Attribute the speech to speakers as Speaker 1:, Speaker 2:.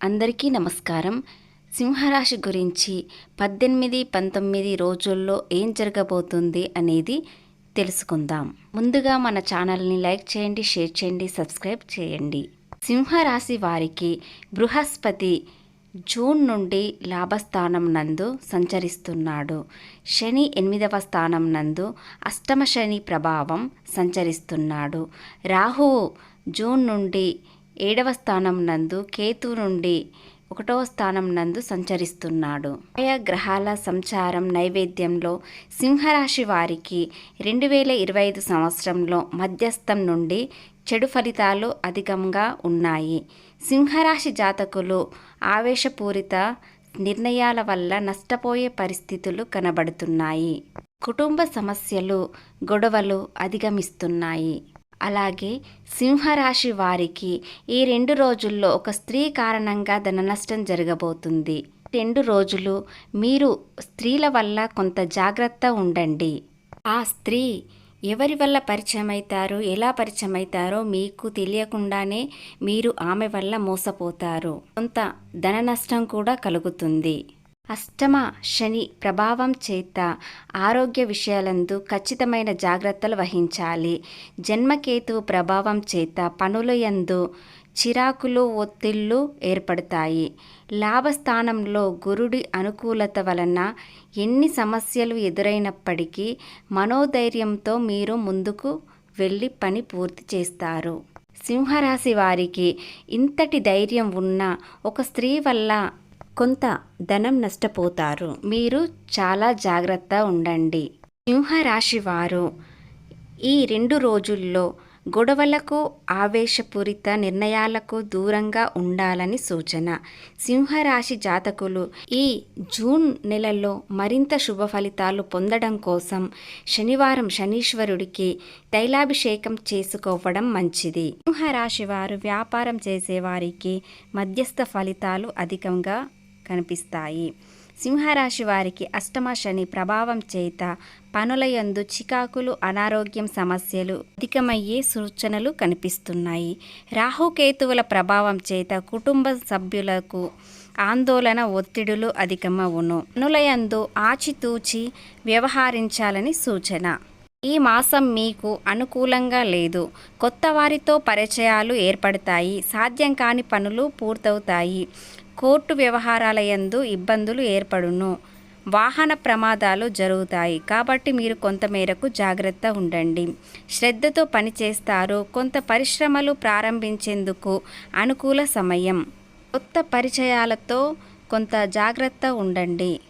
Speaker 1: అందరికీ నమస్కారం. సింహరాశి గురించి పద్దెనిమిది పంతొమ్మిది రోజుల్లో ఏం జరగబోతుంది అనేది తెలుసుకుందాం. ముందుగా మన ఛానల్ని లైక్ చేయండి షేర్ చేయండి సబ్స్క్రైబ్ చేయండి. సింహరాశి వారికి బృహస్పతి జూన్ నుండి లాభస్థానం నందు సంచరిస్తున్నాడు. శని ఎనిమిదవ స్థానం నందు అష్టమ శని ప్రభావం సంచరిస్తున్నాడు. రాహువు జూన్ నుండి ఏడవ స్థానం నందు కేతు నుండి ఒకటవ స్థానం నందు సంచరిస్తున్నాడు. ఆయా గ్రహాల సంచారం నైవేద్యంలో సింహరాశి వారికి రెండు వేల ఇరవై ఐదు సంవత్సరంలో మధ్యస్థం నుండి చెడు ఫలితాలు అధికంగా ఉన్నాయి. సింహరాశి జాతకులు ఆవేశపూరిత నిర్ణయాల వల్ల నష్టపోయే పరిస్థితులు కనబడుతున్నాయి. కుటుంబ సమస్యలు గొడవలు అధిగమిస్తున్నాయి. అలాగే సింహరాశి వారికి ఈ రెండు రోజుల్లో ఒక స్త్రీ కారణంగా ధన నష్టం జరగబోతుంది. రెండు రోజులు మీరు స్త్రీల వల్ల కొంత జాగ్రత్త ఉండండి. ఆ స్త్రీ ఎవరి వల్ల పరిచయం అవుతారో ఎలా పరిచయం అవుతారో మీకు తెలియకుండానే మీరు ఆమె వల్ల మోసపోతారు. కొంత ధన నష్టం కూడా కలుగుతుంది. అష్టమ శని ప్రభావం చేత ఆరోగ్య విషయాలందు ఖచ్చితమైన జాగ్రత్తలు వహించాలి. జన్మకేతువు ప్రభావం చేత పనుల యందు చిరాకులు ఒత్తిళ్ళు ఏర్పడతాయి. లాభస్థానంలో గురుడి అనుకూలత వలన ఎన్ని సమస్యలు ఎదురైనప్పటికీ మనోధైర్యంతో మీరు ముందుకు వెళ్ళి పని పూర్తి చేస్తారు. సింహరాశి వారికి ఇంతటి ధైర్యం ఉన్న ఒక స్త్రీ వల్ల కొంత ధనం నష్టపోతారు. మీరు చాలా జాగ్రత్త ఉండండి. సింహరాశి వారు ఈ రెండు రోజుల్లో గొడవలకు ఆవేశపూరిత నిర్ణయాలకు దూరంగా ఉండాలని సూచన. సింహరాశి జాతకులు ఈ జూన్ నెలలో మరింత శుభ ఫలితాలు పొందడం కోసం శనివారం శనీశ్వరుడికి తైలాభిషేకం చేసుకోవడం మంచిది. సింహరాశి వారు వ్యాపారం చేసేవారికి మధ్యస్థ ఫలితాలు అధికంగా కనిపిస్తాయి. సింహరాశి వారికి అష్టమ శని ప్రభావం చేత పనులయందు చికాకులు అనారోగ్యం సమస్యలు అధికమయ్యే సూచనలు కనిపిస్తున్నాయి. రాహుకేతువుల ప్రభావం చేత కుటుంబ సభ్యులకు ఆందోళన ఒత్తిడులు అధికమవును. పనులయందు ఆచితూచి వ్యవహరించాలని సూచన. ఈ మాసం మీకు అనుకూలంగా లేదు. కొత్త వారితో పరిచయాలు ఏర్పడతాయి. సాధ్యం కాని పనులు పూర్తవుతాయి. కోర్టు వ్యవహారాల యందు ఇబ్బందులు ఏర్పడును. వాహన ప్రమాదాలు జరుగుతాయి. కాబట్టి మీరు కొంతమేరకు జాగ్రత్త ఉండండి. శ్రద్ధతో పనిచేస్తారు కొంత పరిశ్రమలు ప్రారంభించేందుకు అనుకూల సమయం. కొత్త పరిచయాలతో కొంత జాగ్రత్త ఉండండి.